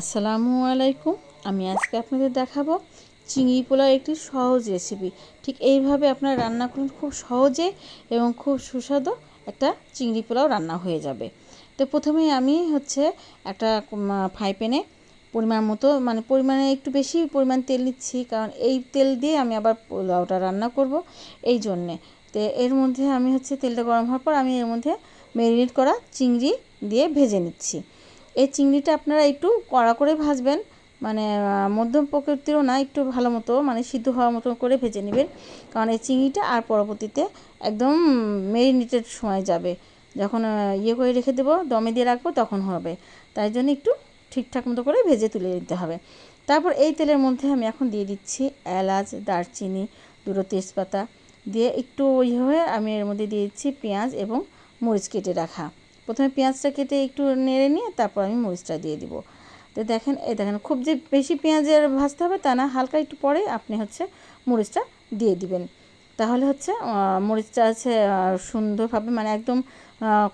আসসালামু আলাইকুম। আমি আজকে আপনাদের দেখাবো চিংড়ি পোলাও একটি সহজ রেসিপি ঠিক এইভাবে আপনারা রান্না করুন, খুব সহজে এবং খুব সুস্বাদু একটা চিংড়ি পোলাও রান্না হয়ে যাবে। তো প্রথমেই আমি হচ্ছে একটা ফ্রাই প্যানে পরিমাণ মতো মানে পরিমাণে একটু বেশি পরিমাণ তেল নিচ্ছি, কারণ এই তেল দিয়ে আমি আবার পোলাওটা রান্না করব এই জন্যে। তো এর মধ্যে আমি হচ্ছে তেলটা গরম হওয়ার পর আমি এর মধ্যে ম্যারিনেট করা চিংড়ি দিয়ে ভেজে নিচ্ছি। এই চিংড়িটা আপনারা একটু কড়া করে ভাজবেন মানে মধ্যম প্রকৃতিরও না, একটু ভালো মতো মানে সিদ্ধ হওয়ার মতো করে ভেজে নেবেন। কারণ এই চিংড়িটা আর পরবর্তীতে একদম মেরিনেটেড সময় যাবে। যখন ইয়ে করে রেখে দেবো, দমে দিয়ে রাখব, তখন হবে। তাই জন্য একটু ঠিকঠাক মতো করে ভেজে তুলে দিতে হবে। তারপর এই তেলের মধ্যে আমি এখন দিয়ে দিচ্ছি এলাচ, দারচিনি, দুটো তেজপাতা। দিয়ে একটু ইয়ে হয়ে আমি এর মধ্যে দিয়ে দিচ্ছি পেঁয়াজ এবং মরিচ কেটে রাখা। প্রথমে পেঁয়াজটা কেটে একটু নেড়ে নিয়ে তারপর আমি মরিচটা দিয়ে দিব। তো দেখেন, এই দেখেন, খুব যে বেশি পেঁয়াজের ভাজতে হবে তা না, হালকা একটু পরে আপনি হচ্ছে মরিচটা দিয়ে দিবেন। তাহলে হচ্ছে মরিচটা আছে সুন্দরভাবে মানে একদম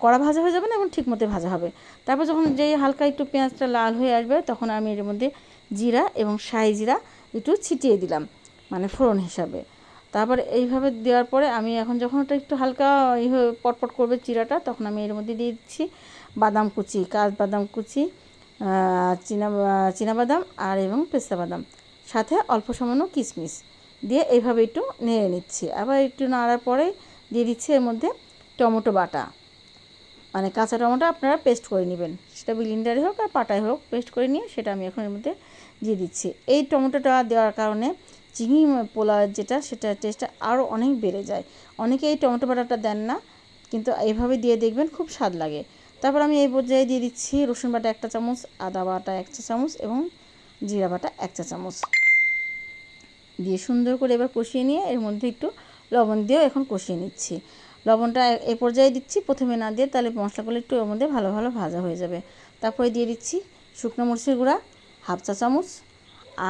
কড়া ভাজা হয়ে যাবে না এবং ঠিক মতো ভাজা হবে। তারপর যখন যেই হালকা একটু পেঁয়াজটা লাল হয়ে আসবে, তখন আমি এর মধ্যে জিরা এবং শাহি জিরা একটু ছিটিয়ে দিলাম মানে ফোড়ন হিসাবে। তারপর এইভাবে দেওয়ার পরে আমি এখন যখন ওটা একটু হালকা পটপট করবে চিরাটা, তখন আমি এর মধ্যে দিয়ে দিচ্ছি বাদাম কুচি কাজ বাদাম কুচি চীনা বাদাম আর এবং পেস্তা বাদাম। সাথে অল্প সামান্য কিশমিশ দিয়ে এইভাবে একটু নেড়ে নিচ্ছি। আবার একটু নাড়ার পরে দিয়ে দিচ্ছি এর মধ্যে টমেটো বাটা। মানে কাঁচা টমেটো আপনারা পেস্ট করে নেবেন। সেটা বিলিন্ডারে হোক আর পাটায় হোক, পেস্ট করে নিয়ে সেটা আমি এখন এর মধ্যে দিয়ে দিচ্ছি। এই টমেটোটা দেওয়ার কারণে চিংড়ি পোলাও যেটা, সেটা টেস্টটা আরও অনেক বেড়ে যায়। অনেকে এই টমেটো বাটাটা দেন না, কিন্তু এইভাবে দিয়ে দেখবেন খুব স্বাদ লাগে। তারপর আমি এই পর্যায়ে দিয়ে দিচ্ছি রসুন বাটা একটা চামচ, আদা বাটা এক চা চামচ এবং জিরা বাটা এক চা চামচ। দিয়ে সুন্দর করে এবার কষিয়ে নিয়ে এর মধ্যে একটু লবণ দিয়েও এখন কষিয়ে নিচ্ছি। লবণটা এ পর্যায়ে দিচ্ছি, প্রথমে না দিয়ে তাহলে মশলাগুলো একটু ওর মধ্যে ভালো ভালো ভাজা হয়ে যাবে। তারপরে দিয়ে দিচ্ছি শুকনো মরিচের গুঁড়া, হাফ চা চামচ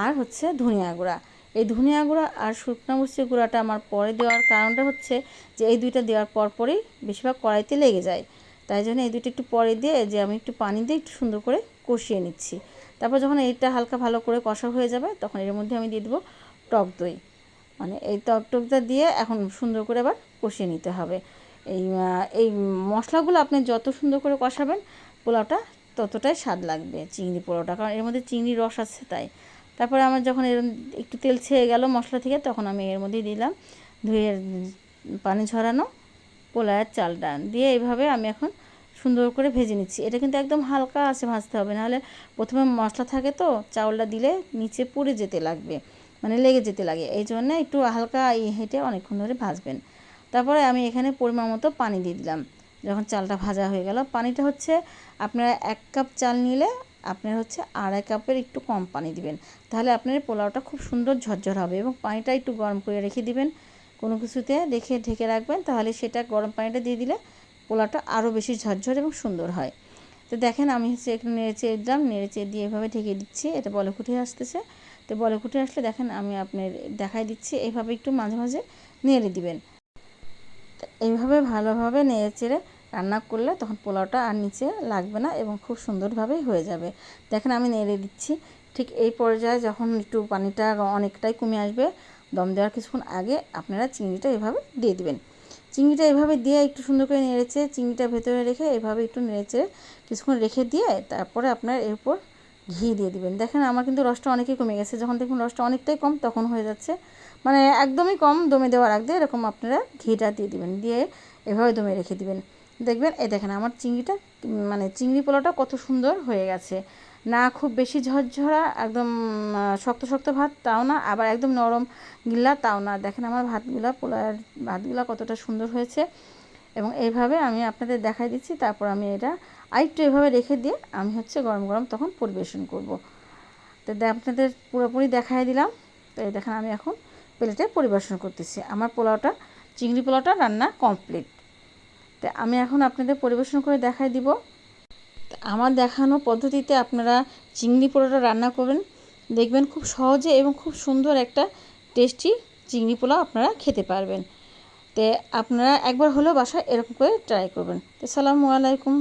আর হচ্ছে ধনিয়া গুঁড়া। এই ধনিয়া গুঁড়া আর শুকনো মরিচের গুঁড়াটা আমার পরে দেওয়ার কারণটা হচ্ছে যে এই দুইটা দেওয়ার পর পরেই বেশিরভাগ কড়াইতে লেগে যায়। তাই জন্য এই দুটো একটু পরে দিয়ে যে আমি একটু পানি দিয়ে একটু সুন্দর করে কষিয়ে নিচ্ছি। তারপর যখন এইটা হালকা ভালো করে কষা হয়ে যাবে, তখন এর মধ্যে আমি দিয়ে দেবো টক দই। মানে এই টক টকটা দিয়ে এখন সুন্দর করে আবার কষিয়ে নিতে হবে। এই এই মশলাগুলো আপনি যত সুন্দর করে কষাবেন, পোলাওটা ততটাই স্বাদ লাগবে চিংড়ি পোলাওটা। কারণ এর মধ্যে চিংড়ি রস আছে তাই। তারপরে আমার যখন এর একটু তেল ছেয়ে গেল মশলা থেকে, তখন আমি এর মধ্যে দিলাম ধুয়ে পানি ঝরানো পোলায়ের চালটা। দিয়ে এইভাবে আমি এখন সুন্দর করে ভেজে নিচ্ছি। এটা কিন্তু একদম হালকা আছে ভাজতে হবে, নাহলে প্রথমে মশলা থাকে তো, চাউলটা দিলে নিচে পুড়ে যেতে লাগবে মানে লেগে যেতে লাগে। এই জন্য একটু হালকা হেঁটে অনেকক্ষণ ধরে ভাজবেন। তারপরে আমি এখানে পরিমাণ মতো পানি দিয়ে দিলাম। যখন চালটা ভাজা হয়ে গেল, পানিটা হচ্ছে আপনারা এক কাপ চাল নিলে আপনার হচ্ছে আড়াই কাপের একটু কম পানি দিবেন। তাহলে আপনার পোলাওটা খুব সুন্দর ঝরঝর হবে এবং পানিটা একটু গরম করে রেখে দিবেন। কোনো কিছুতে রেখে ঢেকে রাখবেন, তাহলে সেটা গরম পানিটা দিয়ে দিলে পোলাওটা আরও বেশি ঝরঝর এবং সুন্দর হয়। তো দেখেন আমি হচ্ছে একটু নেড়ে দিলাম নেড়ে দিয়ে এভাবে ঢেকে দিচ্ছি এটা বলে ফুটে আসতেছে। তো বলে ফুটে আসলে দেখেন আমি আপনার দেখাই দিচ্ছি এইভাবে একটু মাঝে মাঝে নেড়ে দিবেন। এইভাবে ভালোভাবে নেড়ে চেড়ে রান্না করলে তখন পোলাওটা আর নিচে লাগবে না এবং খুব সুন্দরভাবেই হয়ে যাবে। দেখেন আমি নেড়ে দিচ্ছি। ঠিক এই পর্যায়ে যখন একটু পানিটা অনেকটাই কমে আসবে, দম দেওয়ার কিছুক্ষণ আগে আপনারা চিংড়িটা এভাবে দিয়ে দিবেন। চিংড়িটা এভাবে দিয়ে একটু সুন্দর করে নেড়েছে চিংড়িটা ভেতরে রেখে এভাবে একটু নেড়েচে কিছুক্ষণ রেখে দিয়ে তারপরে আপনার এর উপর ঘি দিয়ে দিবেন। দেখেন আমার কিন্তু রসটা অনেকই কমে গেছে। যখন দেখুন রসটা অনেকটাই কম, তখন হয়ে যাচ্ছে। মানে একদমই কম দমে দেওয়ার আগে এরকম আপনারা ঘিটা দিয়ে দিবেন। দিয়ে এভাবে দমে রেখে দিবেন। দেখবেন, এই দেখেন আমার চিংড়িটা মানে চিংড়ি পোলাওটা কত সুন্দর হয়ে গেছে। না খুব বেশি ঝরঝরা, একদম শক্ত শক্ত ভাত তাও না, আবার একদম নরম গিল্লা তাও না। দেখেন আমার ভাতগুলা পোলার ভাতগুলা কতটা সুন্দর হয়েছে। এবং এইভাবে আমি আপনাদের দেখাই দিচ্ছি, তারপর আমি এটা আরেকটু এভাবে রেখে দিয়ে আমি হচ্ছে গরম গরম তখন পরিবেশন করব। তো আপনাদের পুরোপুরি দেখাই দিলাম। তো এই দেখেন আমি এখন প্লেটে পরিবেশন করতেছি। আমার পোলাওটা, চিংড়ি পোলাওটা রান্না কমপ্লিট। তো আমি এখন আপনাদের পরিবেশন করে দেখাই দিব। আমার দেখানো পদ্ধতিতে আপনারা চিংড়ি পোলাওটা রান্না করবেন। দেখবেন খুব সহজে এবং খুব সুন্দর একটা টেস্টি চিংড়ি পোলাও আপনারা খেতে পারবেন। তে আপনারা একবার হলেও বাসায় এরকম করে ট্রাই করবেন। তো সালামু আলাইকুম।